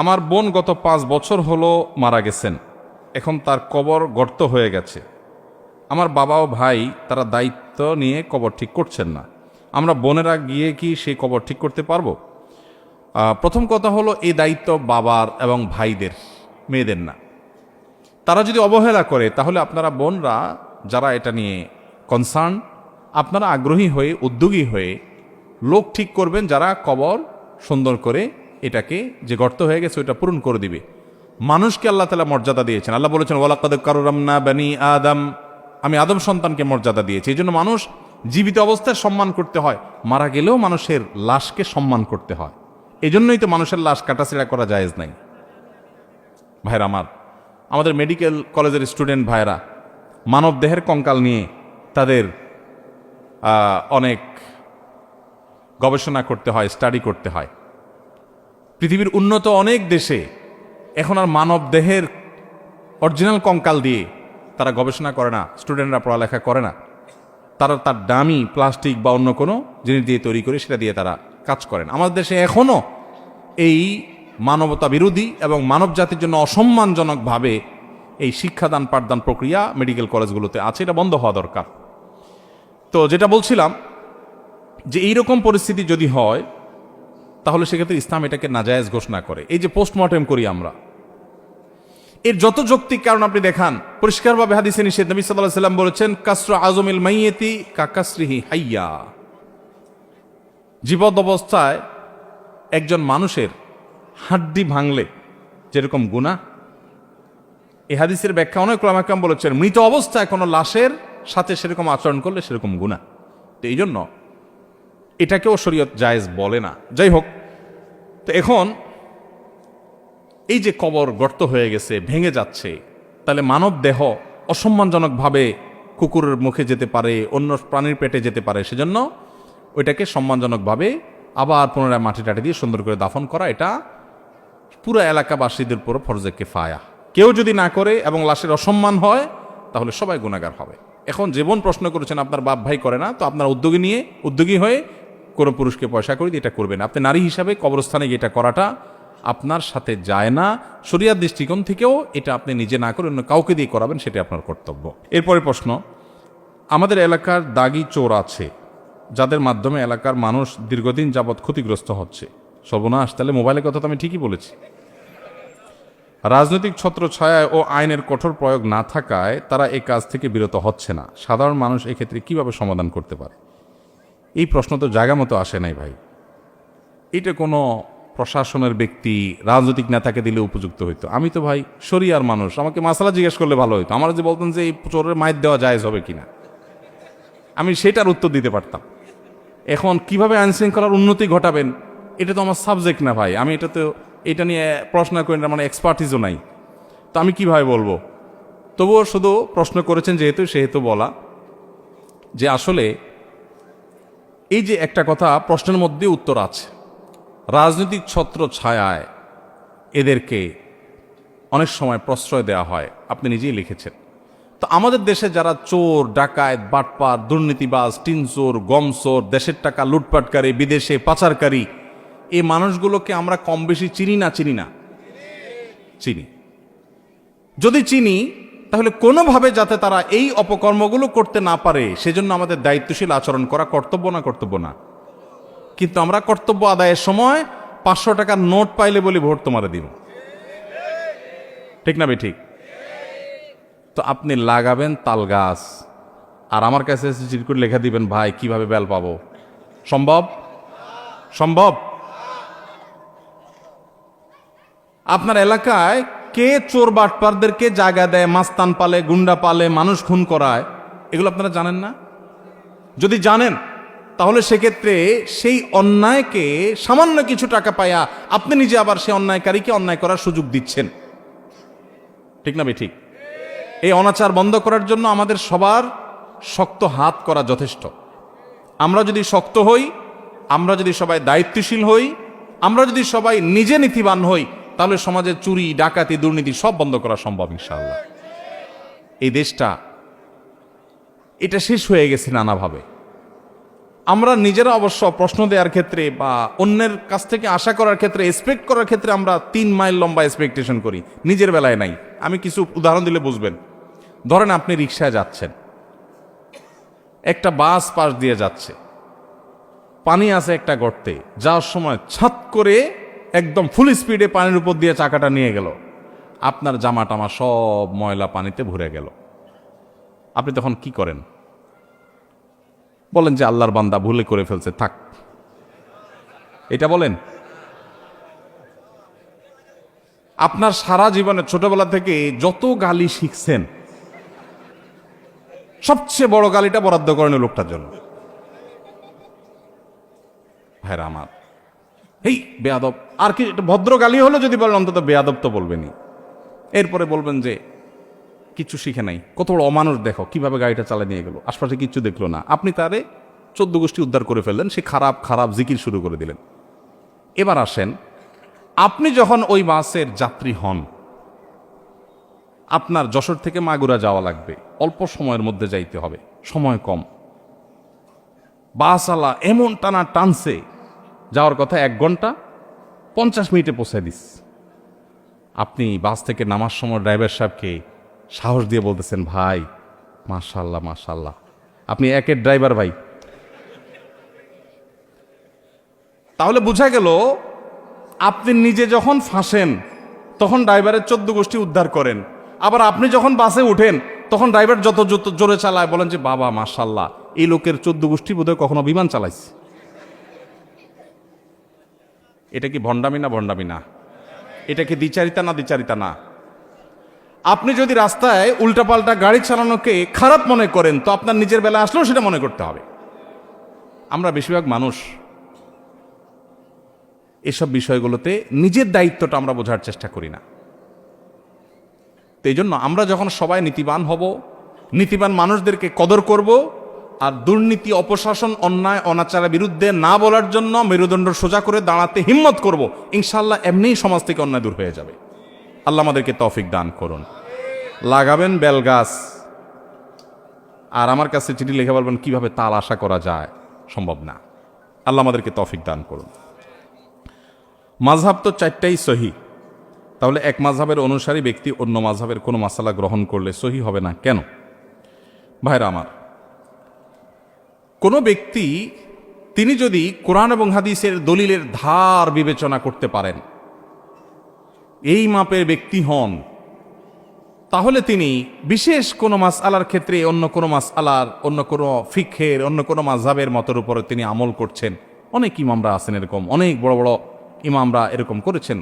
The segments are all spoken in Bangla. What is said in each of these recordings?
আমার বোন গত পাঁচ বছর হলো মারা গেছেন। এখন তার কবর গর্ত হয়ে গেছে। আমার বাবা ও ভাই তারা দায়িত্ব নিয়ে কবর ঠিক করছেন না। আমরা বোনেরা গিয়ে কি সেই কবর ঠিক করতে পারব? প্রথম কথা হলো এই দায়িত্ব বাবার এবং ভাইদের, মেয়েদের না। তারা যদি অবহেলা করে, তাহলে আপনারা বোনরা যারা এটা নিয়ে কনসার্ন আপনারা আগ্রহী হয়ে, উদ্যোগী হয়ে লোক ঠিক করবেন যারা কবর সুন্দর করে এটাকে যে গর্ত হয়ে গেছে ওটা পূরণ করে দিবে। মানুষকে আল্লাহ তালা মর্যাদা দিয়েছেন। আল্লাহ বলেছেন, ওয়ালাকাদ কারুরামনা বানি আদম। আমি আদম সন্তানকে মর্যাদা দিয়েছি। এই জন্য মানুষ জীবিত অবস্থায় সম্মান করতে হয়। মারা গেলেও মানুষের লাশকে সম্মান করতে হয়। এজন্যই তো মানুষের লাশ কাটাছিড়া করা জায়েজ নাই। ভাইরা আমার, আমাদের মেডিকেল কলেজের স্টুডেন্ট ভাইরা মানব দেহের কঙ্কাল নিয়ে তাদের অনেক গবেষণা করতে হয়, স্টাডি করতে হয়। পৃথিবীর উন্নত অনেক দেশে এখন আর মানব দেহের অরিজিনাল কঙ্কাল দিয়ে তারা গবেষণা করে না স্টুডেন্টরা পড়ালেখা করে না। তারা তার দামি প্লাস্টিক বা অন্য কোনো জিনিস দিয়ে তৈরি করে সেটা দিয়ে তারা কাজ করেন। আমাদের দেশে এখনও এই মানবতা বিরোধী এবং মানব জাতির জন্য অসম্মানজনকভাবে এই শিক্ষাদান পাঠদান প্রক্রিয়া মেডিকেল কলেজগুলোতে আছে, এটা বন্ধ হওয়া দরকার। তো যেটা বলছিলাম যে এইরকম পরিস্থিতি যদি হয় তাহলে সেক্ষেত্রে ইসলাম এটাকে নাজায়েজ ঘোষণা করে। এই যে পোস্টমর্টেম করি আমরা। এর যত যৌক্তিক কারণ আপনি দেখান, পরিষ্কারভাবে হাদিসে নিষেধ। নবী সাল্লাহ সাল্লাম বলেছেন, কাসর আজমিল মাইয়েতি কাকাশ্রিহি হাইয়া। জীবদ অবস্থায় একজন মানুষের হাড্ডি ভাঙলে যেরকম গুণা এ হাদিসের ব্যাখ্যা অনেক রামাকাম বলেছেন, মৃত অবস্থায় কোনো লাশের সাথে সেরকম আচরণ করলে সেরকম গুণা তো এই জন্য এটাকেও শরীয়ত জায়েজ বলে না। যাই হোক, তো এখন এই যে কবর গর্ত হয়ে গেছে, ভেঙে যাচ্ছে, তাহলে মানব দেহ অসম্মানজনকভাবে কুকুরের মুখে যেতে পারে, অন্য প্রাণীর পেটে যেতে পারে, সেজন্য ওইটাকে সম্মানজনকভাবে আবার পুনরায় মাটি টাটি দিয়ে সুন্দর করে দাফন করা, এটা পুরো এলাকাবাসীদের উপর ফরজে ফায়া কেউ যদি না করে এবং লাশের অসম্মান হয়, তাহলে সবাই গুণাগার হবে। এখন জীবন প্রশ্ন করেছেন, আপনার বাপ ভাই করে না, তো আপনার উদ্যোগী নিয়ে, উদ্যোগী হয়ে কোনো পুরুষকে পয়সা করে এটা করবেন। আপনি নারী হিসাবে কবরস্থানে এটা করাটা আপনার সাথে যায় না। শরিয়ার দৃষ্টিকোণ থেকেও এটা আপনি নিজে না করে অন্য কাউকে দিয়ে করাবেন, সেটা আপনার কর্তব্য। এরপরে প্রশ্ন, আমাদের এলাকার দাগি চোর আছে, যাদের মাধ্যমে এলাকার মানুষ দীর্ঘদিন যাবৎ ক্ষতিগ্রস্ত হচ্ছে। সর্বনাশ, তাহলে মোবাইলের কথা তো আমি ঠিকই বলেছি। রাজনৈতিক ছত্র ছায়ায় ও আইনের কঠোর প্রয়োগ না থাকায় তারা এই কাজ থেকে বিরত হচ্ছে না। সাধারণ মানুষ এক্ষেত্রে কীভাবে সমাধান করতে পারে? এই প্রশ্ন তো জায়গা মতো আসে নাই ভাই। এটা কোনো প্রশাসনের ব্যক্তি, রাজনৈতিক নেতাকে দিলে উপযুক্ত হইতো। আমি তো ভাই শরিয়ার মানুষ, আমাকে মাসালা জিজ্ঞেস করলে ভালো হইতো। আমার যে বলতেন যে এই চোরের মায়ের দেওয়া জায়েজ হবে কিনা। আমি সেটার উত্তর দিতে পারতাম। এখন কীভাবে আইন শৃঙ্খলার উন্নতি ঘটাবেন, এটা তো আমার সাবজেক্ট না ভাই। আমি এটা তো এটা নিয়ে প্রশ্ন করি না মানে এক্সপার্টিসও নাই। তো আমি কীভাবে বলব? তবুও শুধু প্রশ্ন করেছেন যেহেতু, সেহেতু বলা যে আসলে এই যে একটা কথা, প্রশ্নের মধ্যে উত্তর আছে। রাজনৈতিক ছত্র ছায়ায় এদেরকে অনেক সময় প্রশ্রয় দেওয়া হয়। আপনি নিজেই লিখেছেন। তো আমাদের দেশে যারা চোর, ডাকাত, বাটপার, দুর্নীতিবাজ টিনচোর গমচোর, দেশের টাকা লুটপাটকারী, বিদেশে পাচারকারী, এই মানুষগুলোকে আমরা কম বেশি চিনি না চিনি না? চিনি। যদি চিনি তাহলে কোনোভাবে যাতে তারা এই অপকর্মগুলো করতে না পারে, সেজন্য আমাদের দায়িত্বশীল আচরণ করা কর্তব্য না কর্তব্য না। কিন্তু আমরা কর্তব্য আদায়ের সময় পাঁচশো টাকার নোট পাইলে বলি ভোট তোমারে দিব। ঠিক না ঠিক। তো আপনি লাগাবেন তাল গাছ, আর আমার কাছে এসে করে লেখা দিবেন, ভাই, কীভাবে বেল পাবো? সম্ভব? সম্ভব? আপনার এলাকায় কে চোর বাটপারদেরকে জায়গা দেয়, মাস্তান পালে, গুন্ডা পালে, মানুষ খুন করায়? এগুলো আপনারা জানেন না? যদি জানেন, তাহলে সেক্ষেত্রে সেই অন্যায়কে সামান্য কিছু টাকা পাইয়া আপনি নিজে আবার সেই অন্যায়কারীকে অন্যায় করার সুযোগ দিচ্ছেন। ঠিক না ঠিক? এই অনাচার বন্ধ করার জন্য আমাদের সবার শক্ত হাত করা যথেষ্ট। আমরা যদি শক্ত হই, আমরা যদি সবাই দায়িত্বশীল হই, আমরা যদি সবাই নিজে নীতিবান হই তাহলে সমাজে চুরি, ডাকাতি, দুর্নীতি সব বন্ধ করা সম্ভব ইনশাআল্লাহ। এই দেশটা, এটা শেষ হয়ে গেছে নানাভাবে। আমরা নিজেরা অবশ্য প্রশ্ন দেওয়ার ক্ষেত্রে বা অন্যের কাছ থেকে আশা করার ক্ষেত্রে এক্সপেক্ট করার ক্ষেত্রে আমরা তিন মাইল লম্বা এক্সপেকটেশন করি। নিজের বেলায় নাই। আমি কিছু উদাহরণ দিলে বুঝবেন। ধরেন আপনি রিক্সায় যাচ্ছেন। একটা বাস পাশ দিয়ে যাচ্ছে। পানি আছে একটা গর্তে। যাওয়ার সময় ছাত করে একদম ফুল স্পিডে পানির উপর দিয়ে চাকাটা নিয়ে গেল। আপনার জামা টামা সব ময়লা পানিতে ভরে গেল। আপনি তখন কি করেন? বলেন যে আল্লাহর বান্দা ভুলে করে ফেলছে, থাক। এটা বলেন। আপনার সারা জীবনে ছোটবেলা থেকে যত গালি শিখছেন, সবচেয়ে বড় গালিটা বরাদ্দ করেন লোকটার জন্য। ভাইরা আমার এই বেয়াদব। আর কি ভদ্র গালি হলো যদি বলেন, অন্তত বেয়াদব তো বলবেনই। এরপরে বলবেন যে, কিচ্ছু শিখে নাই। কত বড় অমানুষ, দেখো, কীভাবে গাড়িটা চালা নিয়ে গেল। আশপাশে কিচ্ছু দেখল না। আপনি তারে চোদ্দ গোষ্ঠী উদ্ধার করে ফেললেন, সে খারাপ খারাপ জিকির শুরু করে দিলেন। এবার আসেন, আপনি যখন ওই বাসের যাত্রী হন, আপনার যশোর থেকে মাগুরা যাওয়া লাগবে। অল্প সময়ের মধ্যে যাইতে হবে, সময় কম। বাসওয়ালা এমন টানা টানছে যাওয়ার কথা এক ঘণ্টা পঞ্চাশ মিনিটে পৌঁছে দিস। আপনি বাস থেকে নামার সময় ড্রাইভার সাহেবকে সাহস দিয়ে বলতেছেন, ভাই মাশাল্লাহ মাশাল্লাহ আপনি একের ড্রাইভার ভাই। তাহলে বোঝা গেল, আপনি নিজে যখন ফাঁসেন, তখন ড্রাইভারের চোদ্দ গোষ্ঠী উদ্ধার করেন। আবার আপনি যখন বাসে উঠেন, তখন ড্রাইভার যত যত জোরে চালায়, বলেন যে, বাবা মাশাল্লাহ এই লোকের চোদ্দ গোষ্ঠী বোধহয় কখনো বিমান চালাইছে। এটা কি ভণ্ডামি না ভণ্ডামি না? এটা কি দ্বিচারিতা না দ্বিচারিতা না? আপনি যদি রাস্তায় উল্টাপাল্টা গাড়ি চালানোকে খারাপ মনে করেন, তো আপনার নিজের বেলা আসলেও সেটা মনে করতে হবে। আমরা বেশিরভাগ মানুষ এসব বিষয়গুলোতে নিজের দায়িত্বটা আমরা বোঝার চেষ্টা করি না। তো এই জন্য আমরা যখন সবাই নীতিবান হব, নীতিবান মানুষদেরকে কদর করব আর দুর্নীতি, অপশাসন, অন্যায়, অনাচারের বিরুদ্ধে না বলার জন্য মেরুদণ্ড সোজা করে দাঁড়াতে হিম্মত করব। ইনশাল্লাহ এমনিই সমাজ থেকে অন্যায় দূর হয়ে যাবে। আল্লাহ আমাদেরকে তফিক দান করুন। লাগাবেন বেলগাছ আর আমার কাছে চিঠি লিখে বলবেন, কীভাবে তাল আশা করা যায়? সম্ভব না। আল্লাহ আমাদেরকে তফিক দান করুন। মাঝহাব তো চারটাই সহি। তাহলে এক মাঝহাবের অনুসারী ব্যক্তি অন্য মাঝহাবের কোনো মাসালা গ্রহণ করলে সহি হবে না কেন? ভাইরা আমার কোনো ব্যক্তি তিনি যদি কোরআন এবং হাদিসের দলিলের ধার বিবেচনা করতে পারেন, এই মাপের ব্যক্তি হন, তাহলে তিনি বিশেষ কোনো মাস আলার ক্ষেত্রে অন্য কোনো মাস আলার অন্য কোনো ফিক্ষের অন্য কোনো মাঝহাবের মতের উপরে তিনি আমল করছেন। অনেক ইমামরা আছেন এরকম, অনেক বড় বড় ইমামরা এরকম করেছেন।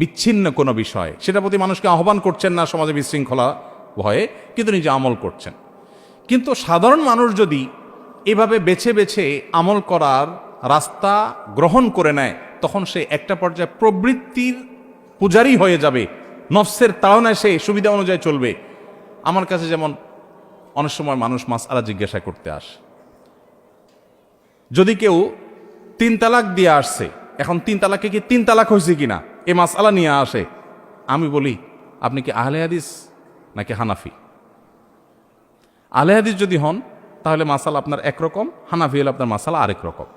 বিচ্ছিন্ন কোনো বিষয় সেটা প্রতি মানুষকে আহ্বান করছেন না সমাজে বিশৃঙ্খলা ভয়ে, কিন্তু নিজে আমল করছেন। কিন্তু সাধারণ মানুষ যদি এভাবে বেছে বেছে আমল করার রাস্তা গ্রহণ করে নেয়, তখন সে একটা পর্যায়ে প্রবৃত্তির পূজারই হয়ে যাবে। নফসের তাড়নায় সে সুবিধা অনুযায়ী চলবে। আমার কাছে যেমন অনেক সময় মানুষ মাস আলা জিজ্ঞাসা করতে আসে। যদি কেউ তিন তালাক দিয়ে আসছে, এখন তিন তালাকে কি তিন তালাক হয়েছে কিনা? এ মাছ মাসালা নিয়ে আসে। আমি বলি, আপনি কি আহলে হাদিস নাকি হানাফি? আহলে হাদিস যদি হন তাহলে মাসালা আপনার একরকম হানাফি হলে আপনার মাসালা আরেক রকম।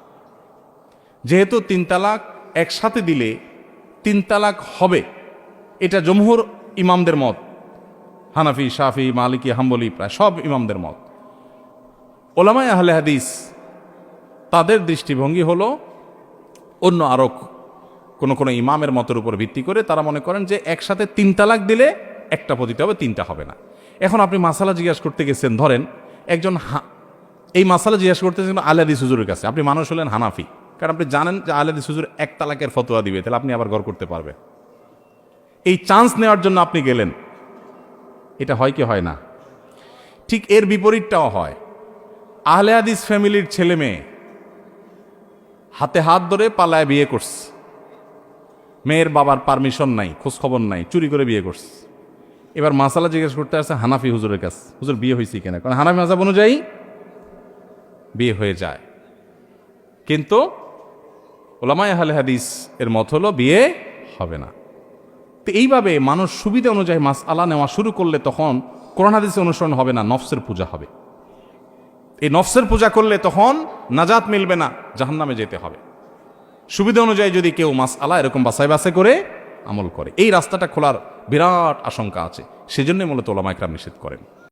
যেহেতু তিন তালাক একসাথে দিলে তিন তালাক হবে, এটা জমহুর ইমামদের মত। হানাফি, শাফি, মালিকি, হাম্বলি, প্রায় সব ইমামদের মত। ওলামায় আহলে হাদিস তাদের দৃষ্টিভঙ্গি হল, অন্য আরও কোনো কোনো ইমামের মতের উপর ভিত্তি করে তারা মনে করেন যে একসাথে তিন তালাক দিলে একটা পতিতে হবে তিনটা হবে না। এখন আপনি মাসালা জিজ্ঞাসা করতে গেছেন, ধরেন একজন এই মাসালা জিজ্ঞাসা করতেছেন আলাদি সুজুরের কাছে। আপনি মানুষ হলেন হানাফি। কারণ আপনি জানেন যে আলাদি সুজুর এক তালাকের ফতোয়া দিবে, তাহলে আপনি আবার ঘর করতে পারবে। এই চান্স নেওয়ার জন্য আপনি গেলেন। এটা হয় কি হয় না? ঠিক এর বিপরীতটাও হয়। আহলে হাদিস ফ্যামিলির ছেলে মেয়ে হাতে হাত ধরে পালায় বিয়ে করছে। মেয়ের বাবার পারমিশন নাই খোঁজ খবর নাই, চুরি করে বিয়ে করছে। এবার মাসালা জিজ্ঞেস করতে আসছে হানাফি হুজুরের কাছে। হুজুর, বিয়ে হয়েছে কেন? কারণ হানাফি মাসাব অনুযায়ী বিয়ে হয়ে যায়। কিন্তু ওলামায় আহলে হাদিস এর মত হলো বিয়ে হবে না। তো এইভাবে মানুষ সুবিধা অনুযায়ী মাস আলা নেওয়া শুরু করলে তখন কোরআন হাদিসে অনুসরণ হবে না, নফসের পূজা হবে। এই নফসের পূজা করলে তখন নাজাত মিলবে না, জাহান্নামে যেতে হবে। সুবিধা অনুযায়ী যদি কেউ মাস আলা এরকম বাসায় বাসে করে, আমল করে। এই রাস্তাটা খোলার বিরাট আশঙ্কা আছে। সেজন্যই মূলত ওলামাইকরাম নিষেধ করেন।